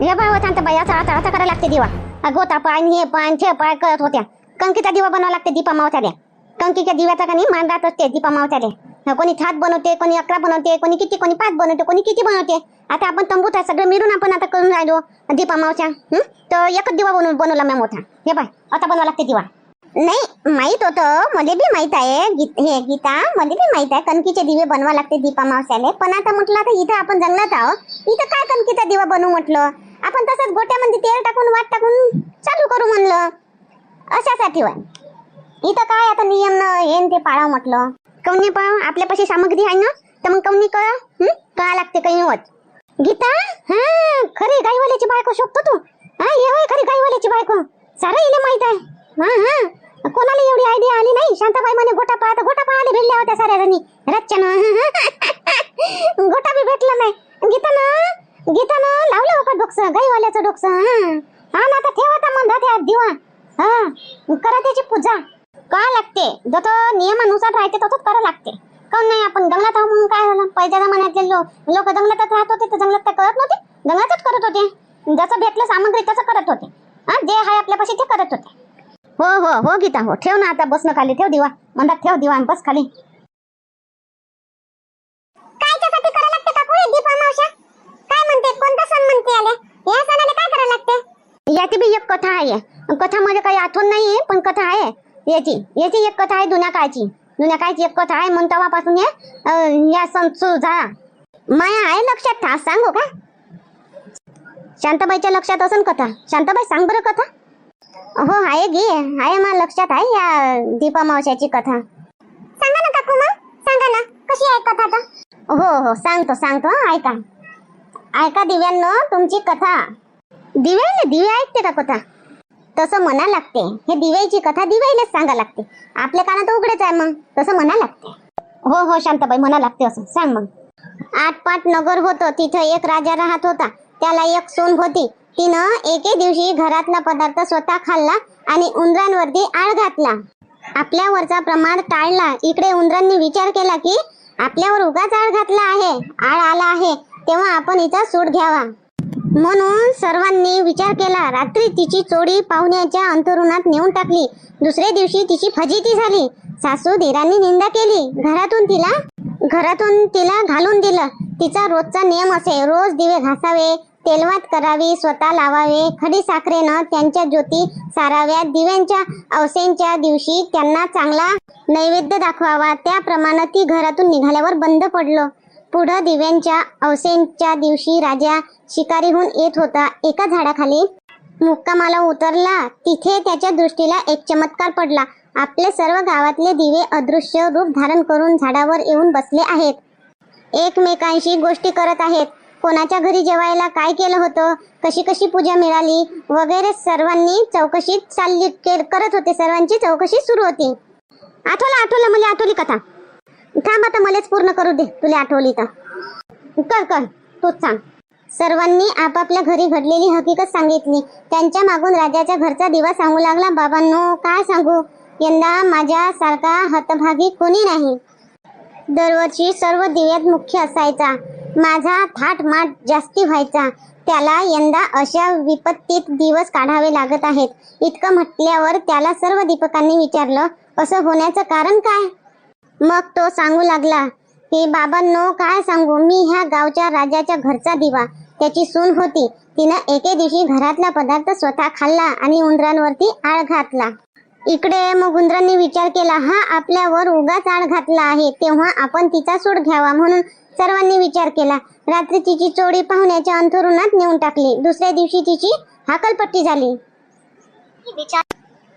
हे बाय होता बाई असं आता असं करायला लागते दिवा. गोता पाय हे पाय छे ते पाय करत होत्या. कंकीचा दिवा बनवावा लागते दीपा मावसाले कंकीच्या दिव्याचा का नाही मान राहत असते दीपा मावसाले कोणी सात बनवते कोणी अकरा बनवते कोणी किती कोणी पाच बनवते कोणी किती बनवते. आता आपण तंबूत आहे सगळं मिळून आपण आता करून राहिलो दीपा मावच्या तर एकच दिवा बनवून बनवला मॅम मोठा. हे बाय आता बनवा लागते दिवा. नाही माहीत होतं मला बी माहीत आहे. गीत हे गीता मला बी माहीत आहे कणकीचे दिवे बनवा लागते दीपा मावसाले पण आता म्हटलं आता इथं आपण जंगलात आहोत. इथं काय कणकीचा दिवा बनवू म्हटलं? आपण तसंच गोट्यामध्ये तेल टाकून वाट टाकून चालू करू म्हणलं. अशासाठी वाय इथं काय आता नियम न येन ते पाळावं म्हटलं. कौनी आपल्या आपल्यापाशी सामग्री आहे ना? तर मग कवनी कळ? कळा लागते काही होत. गीता? हा खरी गाईवाल्याची बायको शोधतो तू. हा ये होय खरी गाईवाल्याची बायको. सारं इले माहीत आहे. हा हा. कोणाला एवढी आयडिया आली नाही? शांताबाई म्हणे गोटा पाहता गोटा पाहायला भेटल्या होत्या साऱ्या जणी. रच्च्यानं. गोटा बी भेटला नाही. गीता ना गीतानं लावलं होतं डोकसं गाईवाल्याचं डोकसं हा. हा ना आता ठेवा मंदा त्या दिवा. हा करा त्याची पूजा. का लागते. जसं नियमानुसार राहते तसंच करा लागते. काऊन नाही आपण जंगलात आहो म्हणून काय झालं? पहिल्या जमान्यातले लोक लोक जंगलातच राहत होते तर जंगलात काय करत नव्हते? जंगलातच करत होते. जसं भेटलं सामग्री तसं करत होते. हा जे आहे आपल्यापाशी ते करत होते. हो हो हो गीता हो. ठेव ना आता बसणं खाली ठेव दिवा. मंदात ठेव दिवा बस खाली कायच्यासाठी करायला लागते काकू हे दीपा मावशा काय म्हणते म्हणते आले. या सणाला काय करायला लागते? याची बी एक कथा आहे. कथामध्ये काही आठवण नाही पण कथा आहे. याची याची एक कथा आहे जुन्या काळची. जुन्या काळची एक कथा आहे म्हणून तेव्हापासून हे या सण सुरू झाला. माया आहे लक्षात ठा सांगू का? शांताबाईच्या लक्षात असन कथा. शांताबाई सांग बरं कथा. हो आहे गे आहे मा लक्षात आहे या दीपा मावशाची कथा. सांगा ना काकू मग. सांगा ना कशी आहे कथा हो हो सांगतो सांगतो ऐका. ऐका दिव्यांनो तुमची कथा. दिव्याने दिवे ऐकते का कथा? तसं म्हणा लागते. हे दिव्याची कथा दिव्यालाच सांगा लागते. आपल्या कानात उघडेच आहे मग. तसं म्हणा लागते. हो हो शांताबाई म्हणा लागते असं. सांग मग. आठ पाठ नगर होतं. तिथं एक राजा राहत होता. त्याला एक सून होती. तिनं एके दिवशी घरातला पदार्थ स्वतः खाल्ला आणि उंदरांवरती आळ घातला. आपल्यावरचा प्रमाण टाळला. इकडे उंदरांनी विचार केला की आपल्यावर उगाच आळ घातला आहे. आळ आला आहे. तेव्हा आपण हिचा सूट घ्यावा. म्हणून सर्वांनी विचार केला रात्री तिची चोरी पाहुण्याच्या अंतरुणात नेऊन टाकली. दुसऱ्या दिवशी तिची फजिती झाली. सासू धीरांनी निंदा केली. घरातून तिला घरातून तिला घालून दिलं. तिचा रोजचा नियम असे रोज दिवे घासावे तेलवात करावी स्वतः लावावे खडी साखरेनं त्यांच्या ज्योती साराव्या दिव्यांच्या अवसेंच्या दिवशी त्यांना चांगला नैवेद्य दाखवावा. त्याप्रमाणे ती घरातून निघाल्यावर बंद पडलं. पुढं दिव्यांच्या अवसेंच्या दिवशी राजा शिकारीहून येत होता. एका झाडाखाली मुक्कामाला उतरला. तिथे त्याच्या दृष्टीला एक चमत्कार पडला. आपले सर्व गावातले दिवे अदृश्य रूप धारण करून झाडावर येऊन बसले आहेत. एकमेकांशी गोष्टी करत आहेत. कोणाच्या घरी जेवायला काय केलं होतं? कशी कशी पूजा मिळाली? वगैरे सर्वांनी चौकशी चालली करत होते. सर्वांची चौकशी सुरू होती. आठवलं आठवलं म्हणजे आठवली कथा. थांब आता मलाच पूर्ण करू दे. तुला आठवली तर. कर कर तूच सांग. सर्वांनी आपापल्या घरी घडलेली हकीकत सांगितली. त्यांच्या मागून राजाच्या घरचा दिवा सांगू लागला. बाबांनो काय सांगू? यंदा माझ्यासारखा हतभागी कोणी नाही. दरवर्षी सर्व दिव्यात मुख्य असायचा. माझा थाटमाट जास्ती व्हायचा. त्याला यंदा अशा विपत्तीत दिवस काढावे लागत आहेत. इतकं म्हटल्यावर त्याला सर्व दीपकांनी विचारलं असं होण्याचं कारण काय? मग तो सांगू लागला की बाबांनो काय सांगू? मी ह्या गावच्या राजाच्या घरचा दिवा. त्याची सून होती. तिनं एके दिवशी घरातला पदार्थ स्वतः खाल्ला आणि उंदरांवरती आळ घातला. इकडे मग. उंदरांनी विचार केला हा आपल्यावर उगाच आळ घातला आहे. तेव्हा आपण तिचा सूड घ्यावा म्हणून सर्वांनी विचार केला. रात्री तिची चोरी पाहुण्याच्या अंथरुणात नेऊन टाकली. दुसऱ्या दिवशी तिची हाकलपट्टी झाली.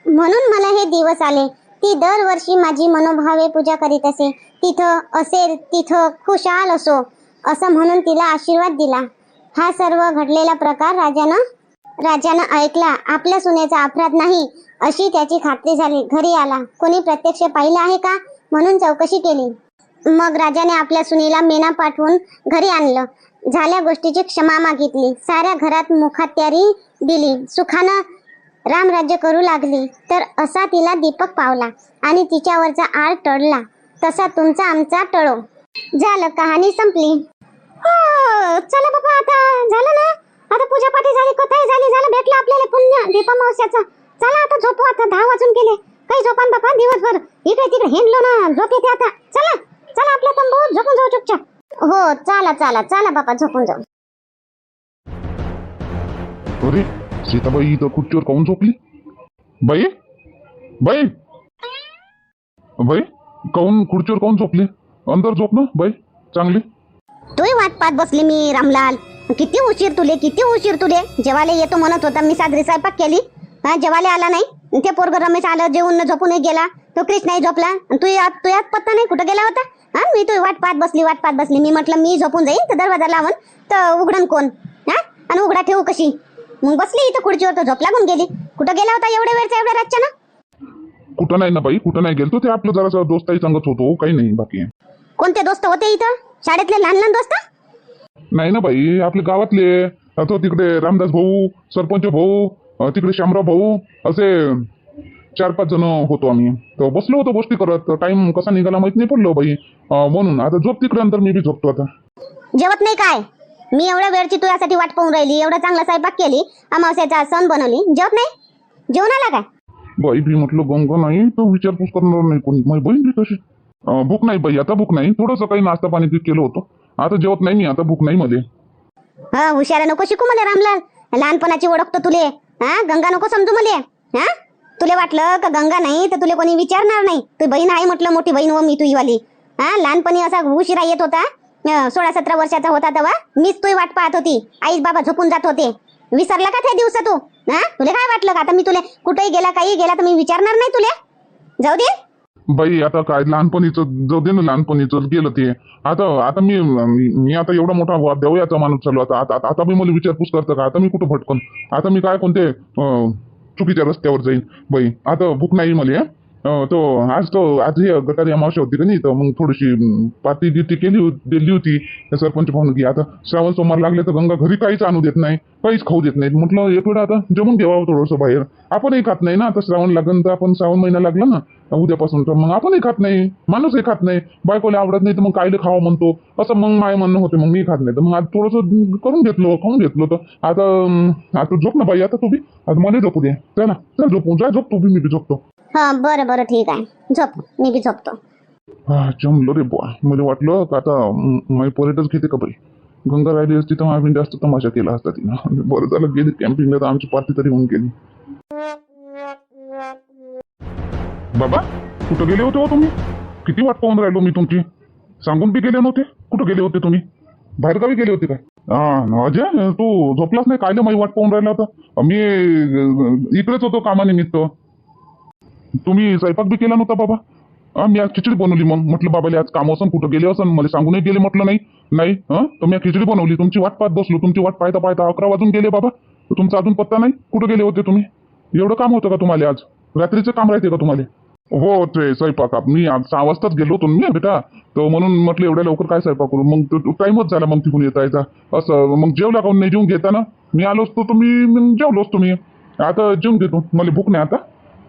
म्हणून मला हे दिवस आले. ती दरवर्षी माझी मनोभावे पूजा करीत असे. तिथं असेल तिथं खुशाल असो असं म्हणून तिला आशीर्वाद दिला. हा सर्व घडलेला प्रकार राजानं राजानं ऐकला. आपल्या सुनेचा अपराध नाही अशी त्याची खात्री झाली. घरी आला. कोणी प्रत्यक्ष पाहिलं आहे का? म्हणून चौकशी केली. मग राजाने आपल्या सुनेला मेना पाठवून घरी आणलं. झाल्या गोष्टीची क्षमा मागितली. साऱ्या घरात मुखात्यारी दिली. सुखानं रामराज्य करू लागली तर असा तिला दीपक पावला आणि तिच्यावरचा आळ टळला. तसा तुमचा आमचा टळो. झालं कहाणी संपली. हो चला बाबा आता. झालं ना? आता पूजा पाठी ना दीपा मावश्याचा. चला आता झोपू आता दहा वाजून गेले. काही झोपान बापा दिवसभर. इकडे तिकडे हिंडलो ना झोप येते आता. चला चला आपल्या तंबू झोपून जाऊ चुपचाप. हो चला चला चला बापा झोपून जाऊ. सीताबाई इथं खुर्चीवर काऊन झोपली? बाई बाई बाई काऊन खुर्चीवर काऊन झोपली? अंदर झोप ना बाई चांगली. तूही वाट पाहत बसली मी रामलाल. किती उशीर तुले किती उशीर तुले. जेवाले येतो म्हणत होता मी साजरी स्वयंपाक केली. हा जेवाले आला नाही. ते पोरग रमेश आलं जेवून झोपून गेला. तो कृष्णाही झोपला. आणि तू यात तू यात पत्ता नाही कुठं गेला होता? हा मी तू वाट पाहत बसली वाट पाहत बसली. मी म्हटलं मी झोपून जाईन तर दरवाजा लावून तर उघडन कोण? हा आणि उघडा ठेवू कशी? मग बसली इथं खुर्चीवर तर झोप लागून गेली. कुठं गेला होता एवढ्या वेळचा एवढ्या रातच्या ना कुठं नाही ना बाई कुठं नाही गेलतो. ते आपलं जरासं दोस्ताही सांगत होतो काही नाही बाकी कोणते दोस्त होते इथं? शाळेतले लहान लहान दोस्त? नाही ना बाई आपले गावातले तो तिकडे रामदास भाऊ सरपंच भाऊ अं, तिकडे शामराव भाऊ असे चार पाच जण होतो आम्ही. तर बसलो होतो गोष्टी करत. टाइम कसा निघाला माहीत नाही पडलो बाई. अं, म्हणून आता झोप तिकडे नंतर मी बी झोपतो आता. जेवत नाही काय? मी एवढ्या वेळची तुझ्यासाठी वाट पाहून राहिली एवढा चांगला स्वयंपाक केली अमावस्याचा सण बनवली. जेवत नाही? जेवण आला काय बाई बी म्हटलं गंगा नाही तो विचारपूस करणार नाही कोणी. माझी बहीण बी तशी. भूक नाही बाई आता भूक नाही. थोडंसं काही नाश्ता पाणी ते केलं होतं. आता जेवत नाही मी आता भूक नाही मध्ये हा हुशार नको शिकू मला रामलाल. लहानपणाची ओळखतो तुले. हा गंगा नको समजू मले. हा? तुले वाटलं का गंगा नाही तर तुले कोणी विचारणार नाही. तू बहीण आहे म्हटलं मोठी बहीण व मी तुझी वाली हा लहानपणी असा उशिरा येत होता. सोळा सतरा वर्षाचा होता तेव्हा. मीच तुझी वाट पाहत होती. आई बाबा झोपून जात होते. विसरला का त्या दिवस तू? हा? तुला काय वाटलं का? आता मी तुला कुठेही गेला काही गेला तर मी विचारणार नाही तुला? जाऊ दे. बाई आता काय लहानपणीचं जाऊ दे ना लहानपणीचं गेलं ते. आता आता मी मी- आता एवढा मोठा वा- देवयाचा माणूस चालू आता आता आता मी मला विचारपूस करतो का? आता मी कुठं भटकन? आता मी काय कोणते चुकीच्या रस्त्यावर जाईन? बाई आता भूक नाही मला अं, तो आज तो आज हे गटारी अमावस्या होती का नाही तर मग थोडीशी अं, पार्टी गिटी केली होती दिली होती. त्या सरपंच पाहून की आता श्रावण सोमवार लागले तर गंगा घरी काहीच आणू देत नाही काहीच खाऊ देत नाही. म्हटलं एक वेळा आता जमून ठेवावं थोडंसं बाहेर. आपणही खात नाही ना आता श्रावण लागन तर आपण श्रावण महिना लागला ना उद्यापासून तर मग आपणही खात नाही माणूसही खात नाही. बायकोला आवडत नाही तर मग कायले खावं म्हणतो. असं मग माय म्हणणं होते मग मी खात नाही. तर मग आज थोडंसं करून घेतलो खाऊन घेतलो तर आता अं, आता झोप ना बाई आता तू बी. आता मला झोपू दे. चल ना चल झोपू जा झोप तू बी मी बी झोपतो. हा बरं बरं ठीक आहे. झोप मी बी झोपतो. हा जमलो रे बुवा मला वाटलं का आता माझी पर्यटन घेते का बाई? गंगा राहिली असती तर आम्ही जास्त तमाशा केला असता तिनं. बरं झालं गेली कॅम्पिंगला तर आमची पार्टी तरी होऊन गेली. बाबा कुठं गेले होते हो तुम्ही? किती वाट पाहून राहिलो मी तुमची? सांगून बी गेले नव्हते? कुठं गेले होते तुम्ही? बाहेरगावी गेले होते काय हा अजय तू झोपलाच नाही? कायले माझी वाट पाहून राहिला होता? मी इकडेच होतो कामानिमित्त. तुम्ही स्वयंपाक बी केला नव्हता बाबा? हा मी आज खिचडी बनवली मग. म्हटलं बाबाले आज काम असन कुठं गेले असन? मला सांगूनही गेले म्हटलं नाही. नाही हां? तर मी खिचडी बनवली. तुमची वाट पाहत बसलो. तुमची वाट पाहता पाहता अकरा वाजून गेले बाबा. तुमचा अजून पत्ता नाही? कुठं गेले होते तुम्ही? एवढं काम होतं का तुम्हाला आज? रात्रीचं काम राहते का तुम्हाला? हो ते स्वयंपाक. मी आज सहा वाजताच गेलो होतो ना बेटा. तर म्हणून म्हटलं एवढ्या लवकर काय स्वयंपाक करू? मग टाइमच झाला मग तिकडून येता येता. असं मग जेवला काऊन नाही जेवून घेता ना मी आलो असतो तुम्ही जेवलो असतो मी. आता जेवून घेतो. मला भूक नाही आता.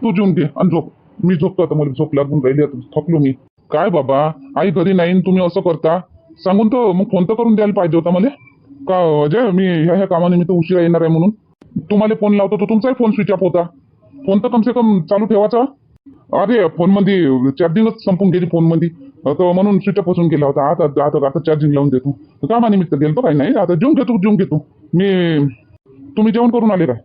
तू जेवून घे आणि झोप. मी झोपतो आता मला झोप लागून राहिली आता. थकलो मी. काय बाबा? आई घरी नाही तुम्ही असं करता? सांगून तर मग फोन तर करून द्यायला पाहिजे होता मला. का अजय मी ह्या ह्या कामानिमित्त उशिरा येणार आहे म्हणून. तुम्हाला फोन लावतो तर तुमचाही फोन स्विच ऑफ होता. फोन तर कमसे कम चालू ठेवायचा. अरे फोनमध्ये चार्जिंगच संपून गेली फोनमध्ये तर म्हणून स्विच ऑफ बसून गेला होता. आता आता आता चार्जिंग लावून देतो. कामानिमित्त गेलो काही नाही आता जेवून घेतो जेवून घेतो. मी तुम्ही जेवण करून आले काय?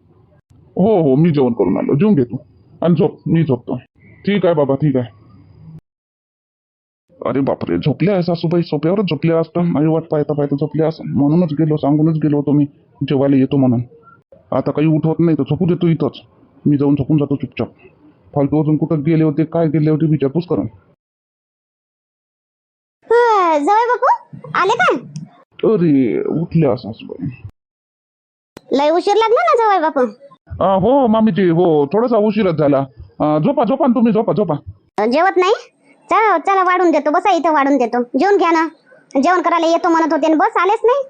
हो हो मी जेवण करून आलो. जेवून घेतो. आणि झोप मी झोपतो ठीक आहे बाबा ठीक आहे. अरे बापरे झोपले आहे सासूबाई सोप्यावरच झोपले असतं. माझी वाट पाहता पाहता झोपले असं. म्हणूनच गेलो सांगूनच गेलो होतो मी जेवायला येतो म्हणून. आता काही उठवत नाही तर झोपू देतो इथंच. मी जाऊन झोपून जातो चुपचाप. फालतू अजून कुठं गेले होते काय गेले होते विचारपूस करून. जावई बापू. आले का? अरे उठले असं सासूबाई. लय उशीर लागला ना जावई बापू. हो मामीजी हो थोडासा उशीरच झाला. झोपा झोपा ना तुम्ही झोपा झोपा. जेवत नाही? चला चला वाढून देतो. बसा इथं वाढून देतो. जेवण घ्या ना. जेवण करायला येतो म्हणत होते. बस आलेच नाही?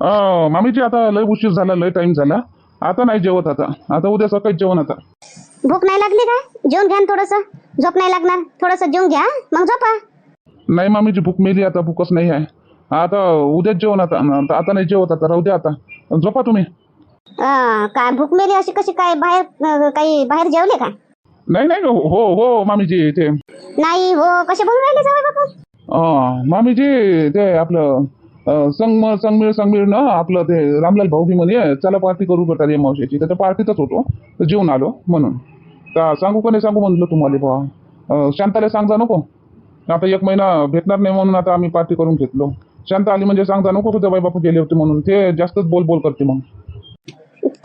आ, मामीजी आता लय उशीर झाला लय टाइम झाला. आता नाही जेवत आता. आता उद्या सकाळी जेवण आता. भूक नाही लागली का? जेवण घ्या थोडस. झोप नाही लागणार. थोडस जेवून घ्या मग झोपा. नाही मामीची भूक मेली आता. भूकच नाही आहे. आता उद्याच जेवण आता. आता नाही जेवत आता. राहू द्या आता. झोपा तुम्ही. अं, काय भूक मेली अशी कशी? काय बाहेर काही बाहेर जेवले का? नाही नाही हो हो हो मामीजी ते. नाही हो कसे बोलून राहिले जावई बापू? मामीजी ते आपलं अं, संगम संगमीळ संगमीळ ना आपलं ते रामलाल भाऊ म्हणे चला पार्टी करू करतात या मावशीची. तर पार्टीतच होतो. तर जेवून आलो म्हणून. तर सांगू का नाही सांगू म्हणलं तुम्हाला बा शांताला सांगजा नको. आता एक महिना भेटणार नाही म्हणून आता आम्ही पार्टी करून घेतलो. शांत आली म्हणजे सांगता नको तुझ्या बाई बापू गेले होते म्हणून? ते जास्तच बोल बोल करते मग.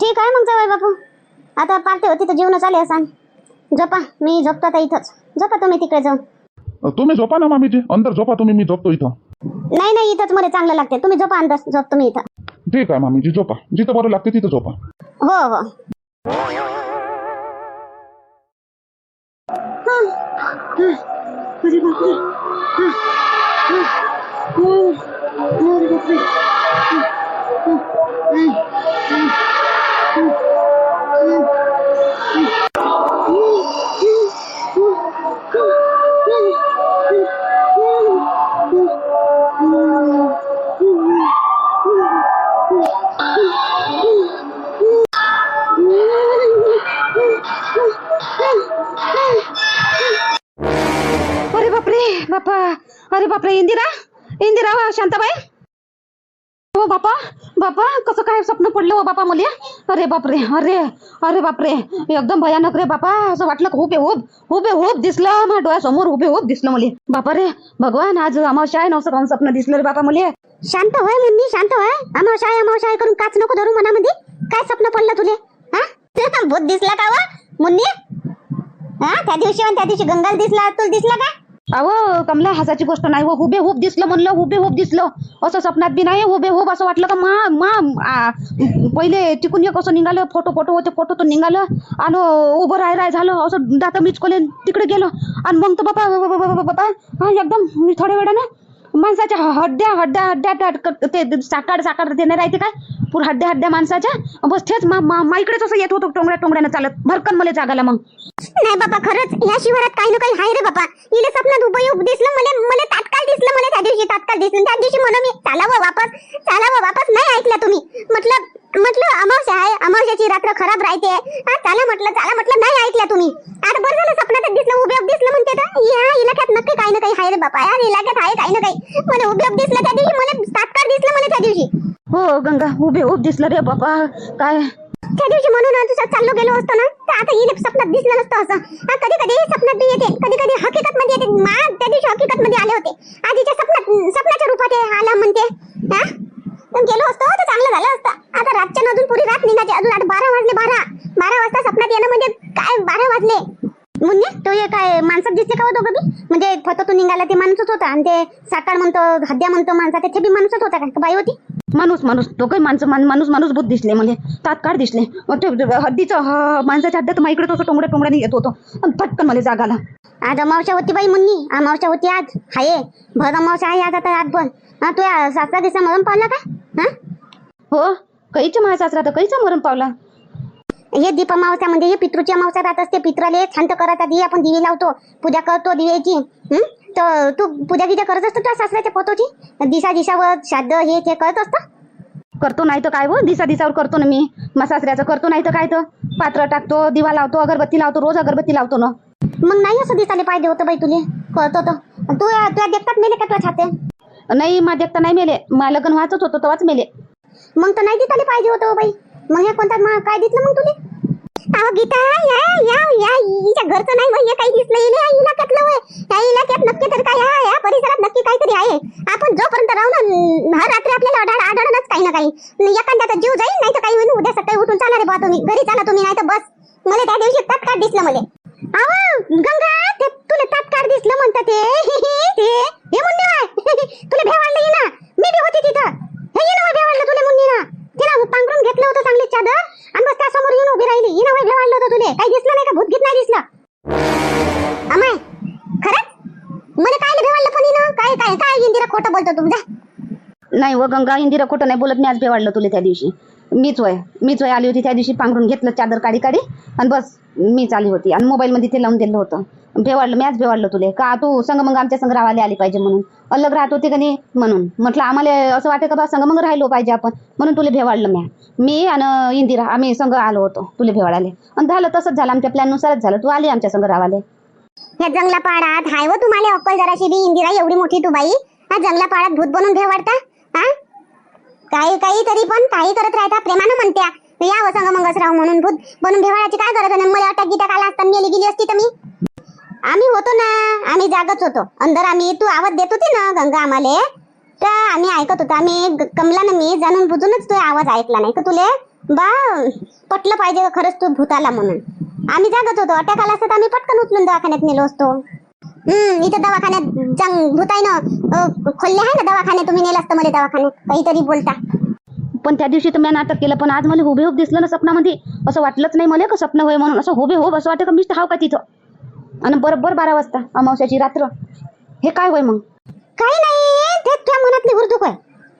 ठीक आहे मग जावई बापू. आता पार्टी होती तर जेवण आले असा झोपा मी झोपतो आता इथंच. झोपा तुम्ही तिकडे जाऊन. तुम्ही झोपा ना मामीजी. अंदर झोपा तुम्ही मी झोपतो इथं. नाही नाही इथंच मला चांगलं लागते. तुम्ही झोपा अंदर झोपतो मी इथं. ठीक आहे मामीजी झोपा. जिथं बरं लागते तिथं झोपा. हो हो. अरे बापरे. अरे बापरे अरे बापरे इंदिरा? इंदिरा हो, शांताबाई? हो बापा बापा कसं काय स्वप्न पडलं हो बापा मुली? अरे बापरे अरे अरे बापरे एकदम भयानक रे बापा असं वाटलं उभे हुबे हुब हुबे हुब दिसलं माझ्या डोळ्यासमोर हुबे हुब दिसलं मुली. बापा रे भगवान आज अमावश्या आहे नवसं काहून स्वप्न दिसलं रे बापा मुली. शांत होय मुन्नी शांत होय अमावशाय अमावशाय करून काच नको धरू मनामध्ये म्हणजे. काय स्वप्न पडलं तुले? हा? भूत दिसला का वा मुन्नी? हा त्या दिवशी त्या दिवशी गंगाल दिसला तुला दिसला का? अहो कमला हसाची गोष्ट नाही. हो हुबे हुब दिसलं म्हणलं हुबे हुब दिसलं. असं स्वप्नात बी नाही हुबे हुब असं वाटलं का मा मा पहिले टिकून एक असं निघालं? फोटो फोटो होते फोटो तो निघालं. आणि उभं राय राय झालं. असं दात मिचकोले तिकडे गेलो. आणि मग तर बापा बापा हा एकदम मी थोड्या वेळानं माणसाच्या हड्ड्या हड्ड्या हड्ड्या ते साकाड साकाड ते नाही राहते काय? नागपूर हड्ड्या हड्ड्या माणसाच्या. बस तेच माईकडेच असं येत होतो टोंगड्या टोंगड्यानं चालत. भरकन मला जागाला मग. नाही बाबा खरंच या शिवारात काही ना काही आहे रे बाबा इले स्वप्नात उपयोग दिसलं मला मला तात्काळ दिसलं मला त्या दिवशी तात्काळ दिसलं. त्या दिवशी म्हणून मी चालावं वापस चालावं वापस नाही ऐकलं तुम्ही. म्हटलं म्हटलं अमावस्या आहे अमावस्याची रात्र खराब राहते. चला म्हटलं चला म्हटलं नाही ऐकलं तुम्ही. आता बरं झालं स्वप्नातच दिसलं उपयोग दिसलं म्हणते तर. या इलाक्यात नक्की काही ना काही आहे रे बाबा या इलाक्यात आहे काही ना काही. मला उपयोग दिसलं त्या दिवशी मला तात्काळ दिसलं मला त्या दिवशी. हो गंगा उभे उभ दिसलं रे बापा काय? त्या दिवशी म्हणून तुझं चाललो गेलो असतो ना तर आता येईल स्वप्नात दिसलं नसतं असं. कधी कधी स्वप्नात बी येते कधी कधी हकीकत मध्ये येते. मा त्या दिवशी हकीकत मध्ये आले होते. आधीच्या स्वप्नात स्वप्नाच्या रूपात आला म्हणते. हा? पण गेलो असतो तर चांगलं झालं असतं. आता रातच्या अजून पुरी रात निघायची. अजून आता बारा वाजले बारा. बारा वाजता स्वप्नात येणं म्हणजे काय बारा वाजले? म्हणजे तो हे काय माणसात दिसते का हो दोघं बी? म्हणजे फतोतून निघाला ते माणूसच होता आणि ते साकार म्हणतो हद्या म्हणतो माणसा ते बी माणूसच होता का? बाई होती? माणूस माणूस. तो काही माणसं माणूस माणूस भूत दिसले म्हणजे. तात्काळ दिसले. ते ते हद्दीचं ह- माणसाच्या हद्दीत मग इकडे तसं टोंगड्या टोंगड्याने येत होतो. पटकन मला जागाला आज अमावस्या होती बाई मुन्नी. अमावस्या होती आज. हाये. भर अमावस्या आहे आज आता रातभर. हा तू सासरा दिसा मरण पावला का हा? हो? कैच्या माझा सासरा तर कैचा मरण पावला? हे दीप म्हणजे हे पितृची अमावस्या राहत असते. पित्राले शांत करत आधी आपण दिवे लावतो पूजा करतो दिव्याची. हं? तर तू पूजा गिजा करत असतो तुझ्या सासऱ्याच्या पोतोची? दिशा दिशावर श्राद्ध हे ते करत असतं? करतो नाही तर काय हो? दिसा दिसावर करतो ना मी. मग सासऱ्याचं करतो नाही तर काय तर? पात्र टाकतो दिवा लावतो अगरबत्ती लावतो रोज अगरबत्ती लावतो ना. मग नाही असं दिसाले पाहिजे होतं बाई तुले? करतो तर. तू तुझ्या देखतात मेले का तुझ्या छाते? नाही मा तर नाही मेले. मा लग्न व्हायचंच होतं तेव्हाच मेले. मग तर नाही दिसाले पाहिजे होतं हो बाई. मग हे कोणता काय दिसलं मग तुले? अहो गीता या या या हिच्या घरचं नाही काही दिसलं या इलाक्यातलं या इलाक्यात नक्की तर काय या परिसरात नक्की काहीतरी आहे. आपण जोपर्यंत राहू ना हर रात्री आपल्याला आढळ आढळणच काही ना काही. एखाद्याचा जीव जाईल नाही तर काही होईल. उद्या सकाळी उठून चाला रे बा तुम्ही. घरी चाला तुम्ही नाही तर बस. मला त्या दिवशी तात्काळ दिसलं मला. अहो गंगा ते तुला तात्काळ दिसलं म्हणतात ते ते हे मुन्नी आहे तुला भेवाळलं ये ना मी बी होती तिथं हे ये ना भेवाळलं तुला मुन्नी ना तिला पांघरून घेतलं होतं चांगली चादर आणि बस त्यासमोर येऊन उभी राहिली हिनं वय भेवाळलं होतं तुले काही दिसलं नाही का भूत गीत नाही दिसलं अमाय खरंच मला काय भेवाळलं पण हिनं काय काय काय इंदिरा खोटं बोलतो तुमचा नाही व गंगा इंदिरा कुठं नाही बोलत मी आज भेवाडलं तुला त्या दिवशी. मीच वय मीच वय आली होती त्या दिवशी पांघरून घेतलं चादर काढी काढी आणि बस मीच आली होती. आणि मोबाईलमध्ये ते लावून दिलं होतं. भेवाडलं मॅच भेवाडलं तुले. का तू संग मग आमच्या संग राहायला आली पाहिजे म्हणून? अलग राहत होती का नाही म्हणून? म्हटलं आम्हाला असं वाटतं का बा संग मग राहिलो पाहिजे आपण? म्हणून तुला भेवाडलं म्या. मी आणि इंदिरा आम्ही संग आलो होतो तुला भेवाडाले आणि झालं तसंच झालं आमच्या प्लॅननुसारच झालं. तू आली आमच्या संग राहायला. ह्या जंगला पाडात हाय हो व तुम्हाला अक्कल जराशी बी इंदिरा एवढी मोठी तू बाई. हा जंगला पाडात भूत बनून भेव वाटता हा? काही काही तरी पण काही करत राहता. प्रेमानं म्हणत्या. या संग मंगस राहू म्हणून भूत बनून भेवाळाची काय गरज आहे? मला अटक गीता काला असताना मेली गेली असती तर मी. आम्ही होतो ना. आम्ही जागच होतो. अंदर आम्ही तू आवाज देत होती ना गंगा आम्हाला. तर आम्ही ऐकत होतो. आम्ही कमला ना मी जाणून बुजूनच तो आवाज ऐकला नाही. का तुले? बा पटलं पाहिजे खरंच तू भूताला म्हणून? आम्ही जागत होतो. अटॅक आला असता तर आम्ही पटकन उचलून दवाखान्यात नेलो असतो. हम्म इथं दवाखान्यात जंग भूताईनं खोलले आहे ना दवाखान्यात तुम्ही नेलं असतं मला दवाखान्यात काहीतरी बोलता. पण त्या दिवशी तर मी नाटक केलं पण आज मला हुबेहूब दिसलं ना स्वप्नामध्ये असं वाटलंच नाही मला का स्वप्न होय? म्हणून. असं हुबेहूब असं वाटतं का मीच हाव का तिथं? आणि बरोबर बारा वाजता अमावस्याची रात्र. हे काय होय मग? काही नाही ते त्या मनातली हुरदुक आहे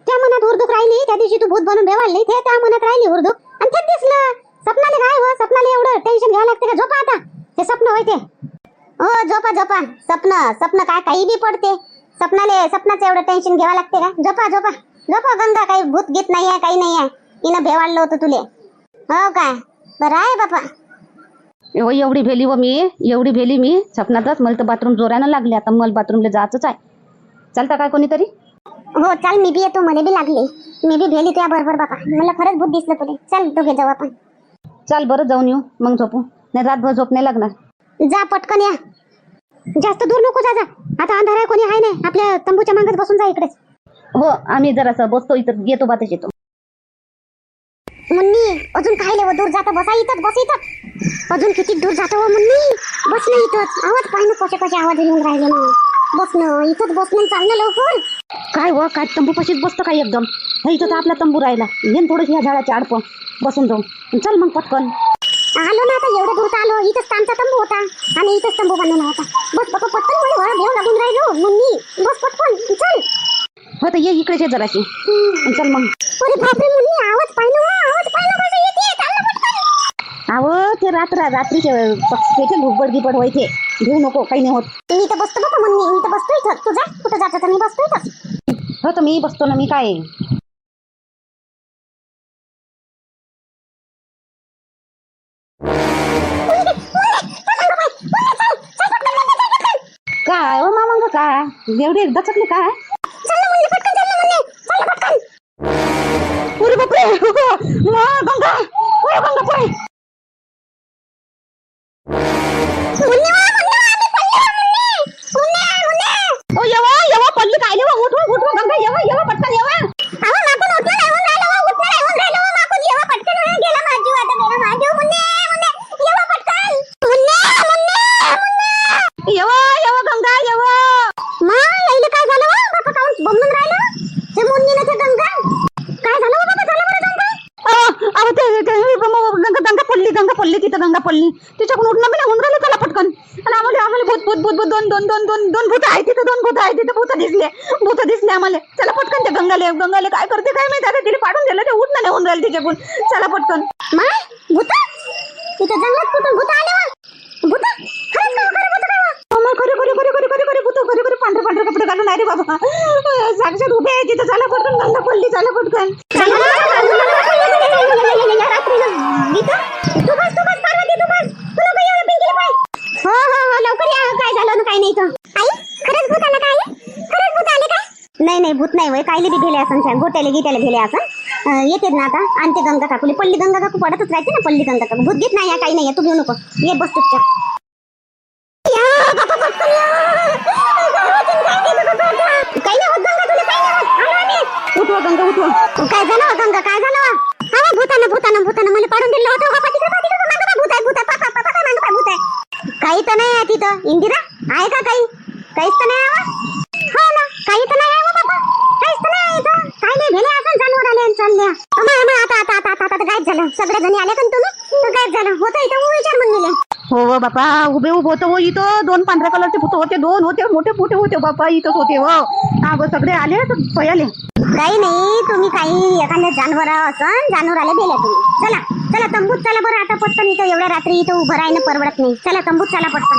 त्या मनात हुरदुक राहिली त्या दिवशी तू भूत बनून बेवाळली ते त्या मनात राहिली हुरदुक. आणि तेच दिसलं. स्वप्नाले काय हो स्वप्नाले एवढं टेन्शन घ्यावं लागते का? झोपा आता. ते स्वप्न होय ते. हो झोपा झोपा. स्वप्न स्वप्न काय काही बी पडते. स्वप्नाले स्वप्नाचं एवढं टेन्शन घ्यावं लागते का? झोपा झोपा. झोपा गंगा काही भूत गीत नाही आहे काही नाही आहे. तिनं भेवाळलं होतं तुले. हो काय बरं आहे बापा. हो एवढी भेली व मी एवढी भेली मी स्वप्नातच. मला तर बाथरूम जोरानं लागले. आता मला बाथरूमला जायचंच आहे. चालतं काय कोणीतरी? हो चल मी बी येतो. मला बी लागली. मी बी भेली तुझ्या बरोबर बापा. मला खरंच भूत दिसलं तुले. चल दोघे जाऊ आपण. चाल बरं जाऊन येऊ. मग झोपू. नाही रातभर झोप नाही लागणार. जा पटकन या. जास्त दूर नको जा जा. आता अंधार आहे कोणी आहे नाही. आपल्या तंबूच्या मागत बसून जा इकडेच हो आम्ही जरासं बसतो इथं. येतो बातच येतो. मुन्नी अजून काय लेव? दूर जाता बसा इथंच बस इथं. अजून किती दूर जातो हो मुन्नी? बस ना इथंच. आवाज पाय ना कसे कसे आवाज येऊन राहिले ना. बस ना इथंच बस ना चाललं लवकर. काय व काय तंबू पशीच बसतो काय एकदम? हे इथं तर आपला तंबू राहिला. येन थोडंसं ह्या झाडाच्या आडपं. बसून जाऊ चल मग पटकन. आलो ना आता एवढं दूर आलो. इथंच आमचा तंबू होता. आणि इथंच तंबू बनवला होता. बस बाबा पटकन मला वर भेव लागून राहिलो. मुन्नी बस पटकन चल. हो तर ये इकडेच ये जराशी. चल मग. अरे बापरे मुन्नी आवाज पाहिलं आवाज पाहिलं कसं येते चाल ना पटकन. अहो ते रात्र रात्रीचे पक्षी घुबड गिबड व्हायचे घेऊ नको काही नाही होत. मी इथं बसतो बाबा मुन्नी. मी इथं बसतो इथं. तू जा कुठं जातो तर मी बसतो इथं. हो तर मी बसतो ना मी काय हो काय एवढी एकदा चकली काय अरे बापरे! मा, गंगा! ओय गंगा पाय. ओ येवा येवा पडली काय लेवा उठ उठ गंगा येवा येवा येवा अहो, मागून उठलं नाही होऊन राहिलं, वा, उठलं नाही होऊन राहिलं, वा, मागून येवा पटकन, वा, गेला माझीव, आता गेला माझीव. मुन्नी, मुन्नी, येवा पटकन. मुन्नी, मुन्नी, मुन्नी. येवा येवा गंगा येवा मा, यायला काय झालं वा? बापा काहून बोंबलून राहिलं? ते मुन्नी ना ते गंगा. काय झालं वा बाबा, झालं बरं गंगा? अहो अहो, ते ते- गंगा गंगा पडली गंगा पडली तिथं गंगा पडली तिच्याकडून उठणं मी होऊन राहिलं चला पटकन आणि आम्हाला आम्हाला भूत भूत भूत भूत दोन दोन दोन दोन दोन भूत आहे तिथं दोन भूत आहे तिथं भूत दिसले भूत दिसले आम्हाला चला पटकन त्या गंगाले गंगाले काय करते काय माहिती आता तिला पाडून दिलं ते उठणं नाही होऊन राहिलं तिच्याकडून चला पटकन माय, भूतं? इथं जंगलात कुठून भूतं आले वा? भूतं? खरंच का, खरं भूतं काय वा? अम्मा, खरे खरे खरे खरे खरे खरे भूत खरे खरे पांढरे पांढरे कपडे घालून आहे रे बाबा साक्षात उभे आहे तिथं चला पटकन गंगा पडली चला पटकन रात्रीला गीता, तू बस, तू बस, पार्वती, तू बस. तू नको येऊ ना पिंकीला पाय. हो हो हो लवकर या काय झालं ना काय नाही इथं आई खरंच भूत आलं काय खरंच भूत आले काय नाही वय कायले बी भेले असं त्या गोट्याले गिट्याला भेले असं अं, येतेच ना आता आणते गंगा काकुले पल्ली गंगा काकू पडतच राहते ना पल्ली गंगा काकू भूत घेत नाही या काही नाही तू घेऊ नको. ये बस तुझच्या काही नाही होत गंगा तुला काही नाही होत. उठवा गंगा उठवा. काय झालं गंगा? काय झालं? हा भूतानं भूतानं भूतानं. मला पाडून दिलं होतं. तिकडे तिकडे मागं भूत आहे भूत आहे मागं भूत आहे काही तर नाही आहे तिथं. इंदिरा? आहे का काही? काहीच तर नाही आहे हो ना काही तर नाही आहे हो बाबा काहीच तर नाही आहे इथं काही नाही भेले असं जानवर आले आणि चालले अमा अमा आता आता आता आता आता गायब झालं. सगळे जणी आले का तुम्ही? तर गायब झालं. होतं इथं उ विचार म्हणले हो हो बापा उभे उभे होते. हो इथं दोन पांढऱ्या कलरचे भूत होते दोन होते मोठे मोठे होते बापा इथंच होते हो. हा गं, सगळे आले तर पयाले काही नाही तुम्ही काही एखाद्या जानवर असन जानवर आले गेले तुम्ही. चला चला तंबूत चला बरं आता पटकन इथं एवढ्या रात्री इथं उभं राहणं परवडत नाही. चला तंबूत चला पटकन.